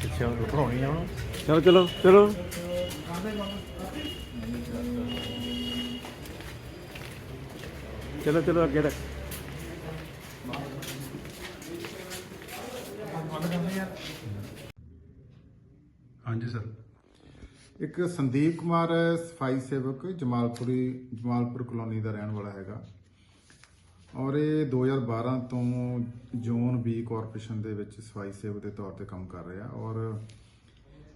ਫੜਾਉਣੀ ਆ ਉਹਨੂੰ ਚਲੋ ਚਲੋ ਚਲੋ। ਚਲੋ ਚਲੋ ਅੱਗੇ ਤੱਕ ਹਾਂਜੀ ਸਰ। ਇੱਕ ਸੰਦੀਪ ਕੁਮਾਰ ਸਫ਼ਾਈ ਸੇਵਕ ਜਮਾਲਪੁਰੀ ਜਮਾਲਪੁਰ ਕਲੋਨੀ ਦਾ ਰਹਿਣ ਵਾਲਾ ਹੈਗਾ। ਔਰ ਇਹ 2012 ਤੋਂ ਜ਼ੋਨ ਬੀ ਕਾਰਪੋਰੇਸ਼ਨ ਦੇ ਵਿੱਚ ਸਫ਼ਾਈ ਸੇਵਕ ਦੇ ਤੌਰ ਤੇ ਕੰਮ ਕਰ ਰਿਹਾ ਔਰ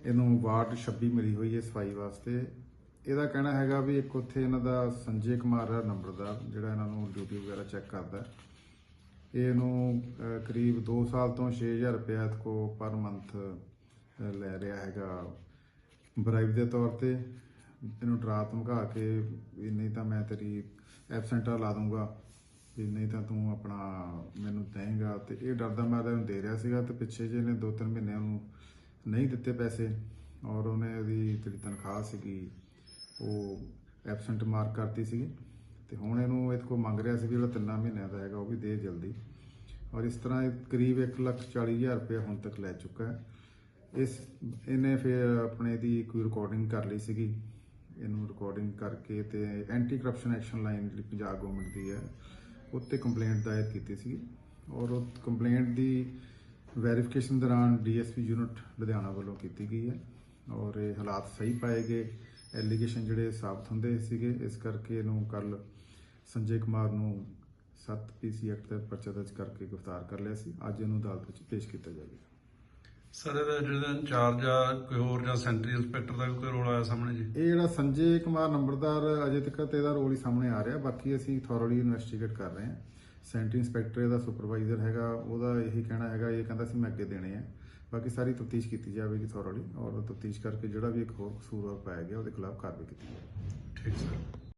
ਇਹਨੂੰ ਵਾਰਡ 26 ਮਿਲੀ ਹੋਈ ਹੈ ਸਫ਼ਾਈ ਵਾਸਤੇ। ਇਹਦਾ ਕਹਿਣਾ ਹੈਗਾ ਵੀ ਇੱਕ ਉੱਥੇ ਇਹਨਾਂ ਦਾ ਸੰਜੇ ਕੁਮਾਰ ਹੈ ਨੰਬਰਦਾਰ ਜਿਹੜਾ ਇਹਨਾਂ ਨੂੰ ਡਿਊਟੀ ਵਗੈਰਾ ਚੈੱਕ ਕਰਦਾ ਇਹਨੂੰ ਕਰੀਬ 2 ਸਾਲ ਤੋਂ 6000 ਰੁਪਏ ਕੋ ਪਰ ਮੰਥ ਲੈ ਰਿਹਾ ਹੈਗਾ ਬਰਾਈਬ ਦੇ ਤੌਰ ਤੇ। ਇਹਨੂੰ ਡਰਾ ਧਮਕਾ ਕੇ ਵੀ ਨਹੀਂ ਤਾਂ ਮੈਂ ਤੇਰੀ ਐਬਸੈਂਟਾ ਲਾ ਦੂੰਗਾ ਵੀ ਨਹੀਂ ਤਾਂ ਤੂੰ ਆਪਣਾ ਮੈਨੂੰ ਦੇਂਗਾ ਤੇ ਇਹ ਡਰਦਾ ਮੈਂ ਉਹਨੂੰ ਦੇ ਰਿਹਾ ਸੀਗਾ ਤੇ ਪਿੱਛੇ ਜੇ ਇਹਨੇ 2-3 ਮਹੀਨੇ ਉਹਨੂੰ ਨਹੀਂ ਦਿੱਤੇ ਪੈਸੇ ਔਰ ਉਹਨੇ ਉਹਦੀ ਜਿਹੜੀ ਤਨਖਾਹ ਸੀਗੀ ਉਹ ਐਬਸੈਂਟ ਮਾਰਕ ਕਰਤੀ ਸੀਗੀ ਤੇ ਹੁਣ ਇਹਨੂੰ ਇਹਦੇ ਕੋਲ ਮੰਗ ਰਿਹਾ ਸੀ ਵੀ ਜਿਹੜਾ ਤਿੰਨਾਂ ਮਹੀਨਿਆਂ ਦਾ ਹੈਗਾ ਉਹ ਵੀ ਦੇ ਜਲਦੀ ਔਰ ਇਸ ਤਰ੍ਹਾਂ ਇਹ ਕਰੀਬ 1,40,000 ਰੁਪਏ ਹੁਣ ਤੱਕ ਲੈ ਚੁੱਕਾ ਹੈ। ਇਸ ਇਹਨੇ ਫਿਰ ਆਪਣੇ ਦੀ ਕੋਈ ਰਿਕਾਰਡਿੰਗ ਕਰ ਲਈ ਸੀਗੀ। ਇਹਨੂੰ ਰਿਕਾਰਡਿੰਗ ਕਰਕੇ ਤੇ ਐਂਟੀ ਕਰਪਸ਼ਨ ਐਕਸ਼ਨ ਲਾਈਨ ਜਿਹੜੀ ਪੰਜਾਬ ਗਵਰਨਮੈਂਟ ਦੀ ਹੈ ਉੱਤੇ ਕੰਪਲੇਂਟ ਦਾਇਰ ਕੀਤੀ ਸੀ ਔਰ ਉਹ ਕੰਪਲੇਂਟ ਦੀ ਵੈਰੀਫਿਕੇਸ਼ਨ ਦੌਰਾਨ ਡੀਐਸਪੀ ਯੂਨਿਟ ਲੁਧਿਆਣਾ ਵੱਲੋਂ ਕੀਤੀ ਗਈ ਹੈ ਔਰ ਇਹ ਹਾਲਾਤ ਸਹੀ ਪਾਏ ਗਏ ਐਲੀਗੇਸ਼ਨ ਜਿਹੜੇ ਸਾਬਤ ਹੁੰਦੇ ਸੀਗੇ, ਇਸ ਕਰਕੇ ਇਹਨੂੰ ਕੱਲ ਸੰਜੇ ਕੁਮਾਰ ਨੂੰ 7 ਪੀਸੀ ਐਕਟ ਦਾ ਪਰਚਾ ਦਰਜ ਕਰਕੇ ਗ੍ਰਿਫਤਾਰ ਕਰ ਲਿਆ ਸੀ। ਅੱਜ ਇਹਨੂੰ ਅਦਾਲਤ ਵਿੱਚ ਪੇਸ਼ ਕੀਤਾ ਜਾਵੇਗਾ। ਸਰ ਇਹਦਾ ਜਿਹੜਾ ਇੰਚਾਰਜ ਆ ਕੋਈ ਹੋਰ ਜਾਂ ਸੈਂਟਰੀ ਇੰਸਪੈਕਟਰ ਦਾ ਵੀ ਕੋਈ ਰੋਲ ਆਇਆ ਸਾਹਮਣੇ ਜੀ? ਇਹ ਜਿਹੜਾ ਸੰਜੇ ਕੁਮਾਰ ਨੰਬਰਦਾਰ ਅਜੇ ਤੱਕ ਤੇ ਇਹਦਾ ਰੋਲ ਹੀ ਸਾਹਮਣੇ ਆ ਰਿਹਾ। ਬਾਕੀ ਅਸੀਂ ਥੋਰਲੀ ਇਨਵੈਸਟੀਗੇਟ ਕਰ ਰਹੇ ਹਾਂ। ਸੈਂਟਰੀ ਇੰਸਪੈਕਟਰ ਇਹਦਾ ਸੁਪਰਵਾਈਜ਼ਰ ਹੈਗਾ ਉਹਦਾ ਇਹੀ ਕਹਿਣਾ ਹੈਗਾ ਇਹ ਕਹਿੰਦਾ ਸੀ ਮੈਂ ਅੱਗੇ ਦੇਣੇ ਆ। ਬਾਕੀ ਸਾਰੀ ਤਫਤੀਸ਼ ਕੀਤੀ ਜਾਵੇਗੀ ਥੋਰਲੀ ਔਰ ਤਫਤੀਸ਼ ਕਰਕੇ ਜਿਹੜਾ ਵੀ ਇੱਕ ਹੋਰ ਕਸੂਰਵਾਰ ਪਾਇਆ ਗਿਆ ਉਹਦੇ ਖਿਲਾਫ ਕਾਰਵਾਈ ਕੀਤੀ ਜਾਵੇਗੀ। ਠੀਕ ਸਰ